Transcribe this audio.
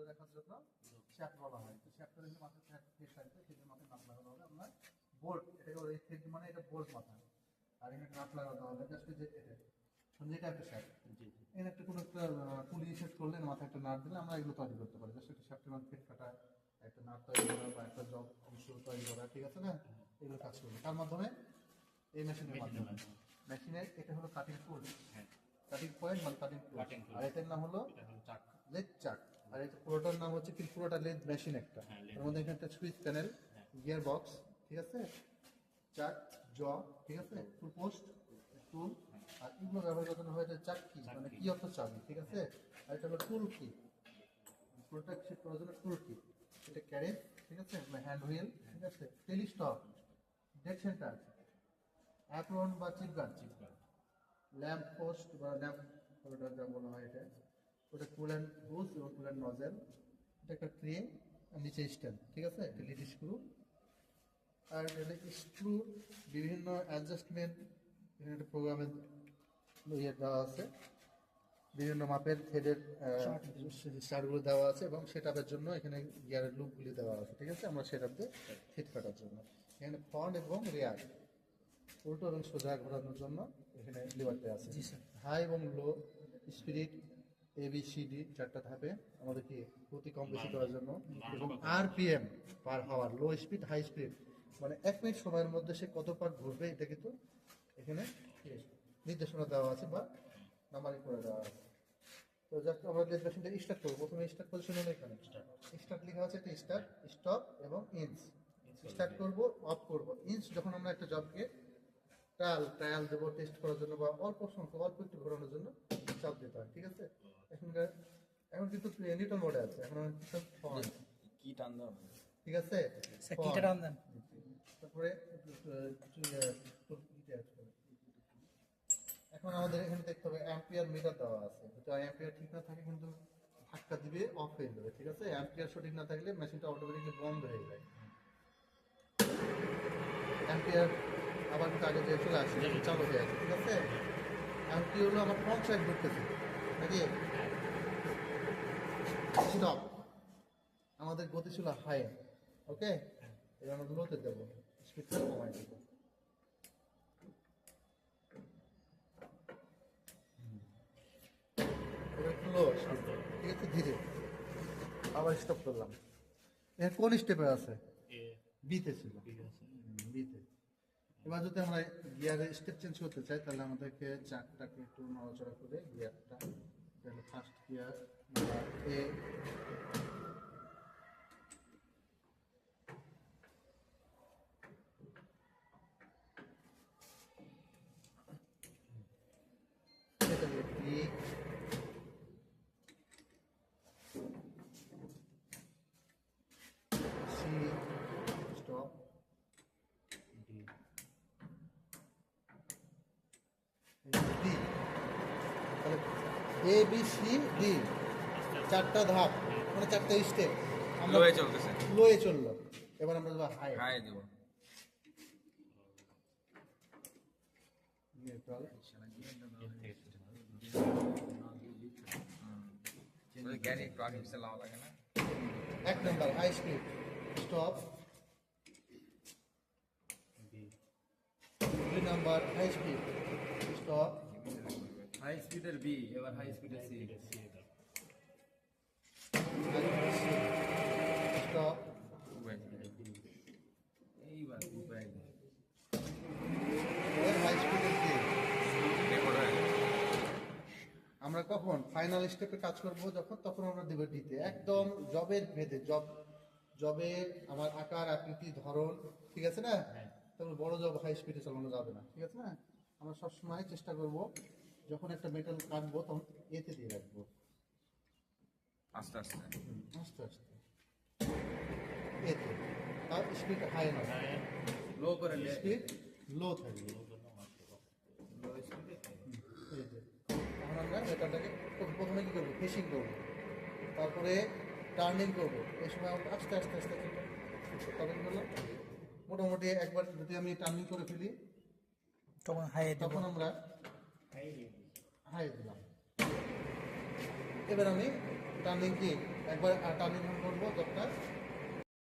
ধরে রাখার জন্য শ্যাফট বলা হয়। তো শ্যাফটটা দেখলে মাথায় ফেস থাকবে সেটা মাথায় নাট লাগানো হবে। আপনার বোল্ট এটাকে মানে এটা বোল্ট মাথা। আর এখানে নাট লাগানো হবে জাস্ট যে এটা। যেটা একটা শ্যাফট এখানে একটা কোনো একটা পুলি সেট করলে মাথায় একটা নাট দিলে আমরা এগুলো তৈরি করতে পারি। জাস্ট একটা মধ্যে ফিট কাটা একটা নাট তৈরি করা বা একটা জব অংশ তৈরি করা ঠিক আছে না? এগুলো কাজ করবে। তার মাধ্যমে এই মেশিনের মাধ্যমে। মেশিনের এটা হলো কাটিং টুল হ্যাঁ। কাটিং পয়েন্ট মানে কাটিং টুল আর এটার নাম হলো হলো চাক। চাক পুরোটার নাম হচ্ছে কি পুরোটা লেদ মেশিন একটা। হ্যাঁ, এর মধ্যে এখানে একটা সুইচ প্যানেল হ্যাঁ। গিয়ার বক্স ঠিক আছে? চাক জ ঠিক আছে? টুল পোস্ট টুল আর এগুলো ব্যবহার করার জন্য হয় এটা চাক্কি মানে কি অর্থ চাবি ঠিক আছে? আর এটা হলো টুল কি পুরোটা সেট করার জন্য টুল কি এটা ক্যারেজ ঠিক আছে? হ্যান্ড হুইল ঠিক আছে? টেলিস্টপ ডেড সেন্টার অ্যাপ্রন বা চিপ গান চিপকার ল্যাম্প পোস্ট বা ল্যাম্প যা বলা হয় এটা। ওটা কুলেন হুজ এবং কুলেন নজেল। এটা একটা ট্রে আর নিচে স্ট্যান্ড ঠিক আছে? একটা লিড স্ক্রু। আর এটা স্ক্রু বিভিন্ন অ্যাডজাস্টমেন্ট এখানে একটা প্রোগ্রামের ইয়ে দেওয়া আছে। বিভিন্ন মাপের থ্রেডের সারগুলো দেওয়া আছে এবং সেটআপের জন্য এখানে গিয়ারের লুপগুলি দেওয়া আছে ঠিক আছে? আমরা সেটআপ দিয়ে ফিট কাটার জন্য। এখানে ফ্রন্ট এবং রেয়ার উল্টো এবং সোজা ঘোরানোর জন্য এখানে লিভারটা আছে। হাই এবং low speed A B C D চারটা ধাপে আমাদের কি গতি কম বেশি করার জন্য এবং আরপিএম পার হাওয়ার লো স্পিড হাই স্পিড মানে এক মিনিট সময়ের মধ্যে সে কত পাক ঘুরবে এটা কিন্তু এখানে নির্দেশনা দেওয়া আছে বা নাম্বারিং করে দেওয়া আছে। তো জাস্ট আমরা লেজ মেশিনটা স্টার্ট করব। প্রথমে স্টার্ট পজিশন হলো এখানে। স্টার্ট লেখা আছে এটা স্টার্ট স্টপ এবং ইঞ্চ স্টার্ট করব। অফ করব। ইঞ্চ যখন আমরা একটা জবকে ট্রায়াল ট্রায়াল দেবো টেস্ট করার জন্য বা অল্প সংখ্যক অল্প একটু ঘোরানোর জন্য চাপ দিতে হয় ঠিক আছে? এখনকার এখন কিন্তু নিউটন মোডে আছে এখন কি টান ঠিক আছে? কিটা টান দেন? তারপরে। এখন আমাদের এখানে দেখতে হবে অ্যাম্পিয়ার মিটার দেওয়া আছে। যদি অ্যাম্পিয়ার ঠিক না থাকে কিন্তু ধাক্কা দিবে অফ হয়ে যাবে ঠিক আছে? অ্যাম্পিয়ার সঠিক না থাকলে মেশিনটা অটোমেটিকলি বন্ধ হয়ে যায়। অ্যাম্পিয়ার আবার কিন্তু আগে যে চলে আসছে চালু হয়ে আছে ঠিক আছে? অ্যাম্পিয়ার হলো? আমার সাইড ঢুকতেছে নাকি? স্টপ আমাদের গতি ছিল হাই ওকে এবার আমরা লোতে দেবো স্পিডটা কমাই দেবো। ঠিক আছে? ধীরে। আবার স্টপ করলাম। এর কোন স্টেপে আছে? বিতে ছিল। বিতে এবার যদি আমরা গিয়ারের স্টেপ চেঞ্জ করতে চাই, তাহলে আমাদেরকে চারটাকে একটু নড়াচড়া করে গিয়ারটা তাহলে ফার্স্ট গিয়ার এ সেটাকে D C stop D D তাহলে এ বি সি ডি চারটা ধাপ মানে চারটা স্টেপ আমরা লোয়ে চলতেছে। লোয়ে চলল এবার আমরা যাব হাই হাই দেব এক নাম্বার হাই স্পিড স্টপ দুই number high speed stop high স্পিডের বি এবার হাই স্পিডের সি স্টপ এইবার উপায় হাই স্পিডের কি। আমরা কখন ফাইনাল স্টেপে কাজ করব? যখন তখন আমরা দেবো ডিতে একদম জবের ভেদে জব জবের আমার আকার আকৃতি ধরন ঠিক আছে না? হ্যাঁ। তখন বড় জব হাই স্পিডে চালানো যাবে না ঠিক আছে না? আমরা সবসময় চেষ্টা করব যখন একটা মেটাল কাটবো তখন এতে দিয়ে রাখব। আস্তে আস্তে। আস্তে আস্তে। এতে। তার স্পিড হাই না। লো করে লে স্পিড লো থাকবে যে। আমরা মেটালটাকে প্রথম- প্রথমে কি করব? ফিশিং করব। তারপরে টার্নিং করব। এই সময় আমরা আস্তে আস্তে আস্তে টার্নিং করলাম? মোটামুটি একবার যদি আমি টার্নিং করে ফেলি তখন হাই তখন আমরা হাই দিলাম। এবার আমি টার্নিং কি? একবার টার্নিং করব দরটা